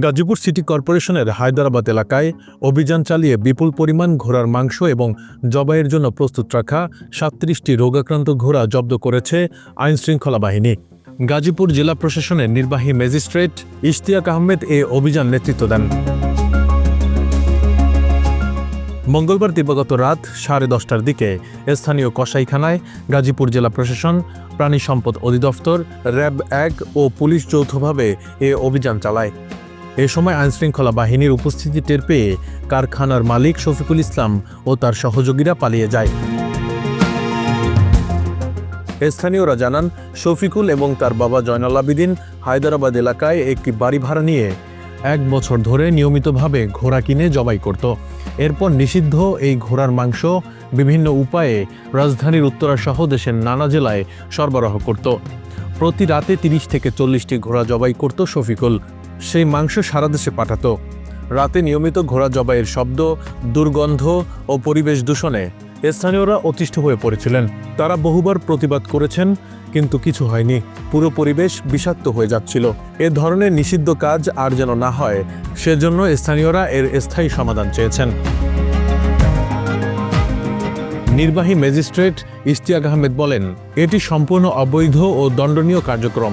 Gazipur city কর্পোরেশনের হায়দরাবাদ এলাকায় অভিযান চালিয়ে বিপুল পরিমাণ ঘোড়ার মাংস এবং জবাইয়ের জন্য প্রস্তুত রাখা সাতত্রিশটি রোগাক্রান্ত ঘোড়া জব্দ করেছে আইনশৃঙ্খলা বাহিনী। গাজীপুর জেলা প্রশাসনের নির্বাহী ম্যাজিস্ট্রেট ইশতিয়াক আহমেদ এ অভিযান নেতৃত্ব দেন। মঙ্গলবার দিবাগত রাত সাড়ে দশটার দিকে স্থানীয় কসাইখানায় গাজীপুর জেলা প্রশাসন, প্রাণী সম্পদ অধিদপ্তর, র্যাব এক ও পুলিশ যৌথভাবে এ অভিযান চালায়। এ সময় আইনশৃঙ্খলা বাহিনীর উপস্থিতি টের পেয়ে কারখানার মালিক শফিকুল ইসলাম ও তার সহযোগীরা পালিয়ে যায়। স্থানীয়রা জানান, শফিকুল এবং তার বাবা জয়নাল আবিদিন হায়দরাবাদ এলাকায় একটি বাড়ি ভাড়া নিয়ে এক বছর ধরে নিয়মিতভাবে ঘোড়া কিনে জবাই করত। এরপর নিষিদ্ধ এই ঘোড়ার মাংস বিভিন্ন উপায়ে রাজধানীর উত্তরাসহ দেশের নানা জেলায় সরবরাহ করত। প্রতি রাতে তিরিশ থেকে চল্লিশটি ঘোড়া জবাই করত শফিকুল। সেই মাংস সারা দেশে পাঠাতো। রাতে নিয়মিত ঘোড়া জবাইয়ের শব্দ, দুর্গন্ধ ও পরিবেশ দূষণে স্থানীয়রা অতিষ্ঠ হয়ে পড়েছিলেন। তারা বহুবার প্রতিবাদ করেছেন, কিন্তু কিছু হয়নি। পুরো পরিবেশ বিষাক্ত হয়ে যাচ্ছিল। এ ধরনের নিষিদ্ধ কাজ আর যেন না হয়, সেজন্য স্থানীয়রা এর স্থায়ী সমাধান চেয়েছেন। নির্বাহী ম্যাজিস্ট্রেট ইশতিয়াক আহমেদ বলেন, এটি সম্পূর্ণ অবৈধ ও দণ্ডনীয় কার্যক্রম।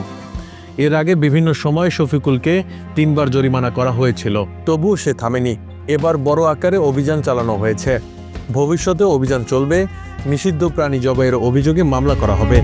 এর আগে বিভিন্ন সময় শফিকুলকে তিনবার জরিমানা করা হয়েছিল। তবুও সে থামেনি। এবার বড় আকারে অভিযান চালানো হয়েছে। ভবিষ্যতে অভিযান চলবে। নিষিদ্ধ প্রাণী জবাইয়ের অভিযোগে মামলা করা হবে।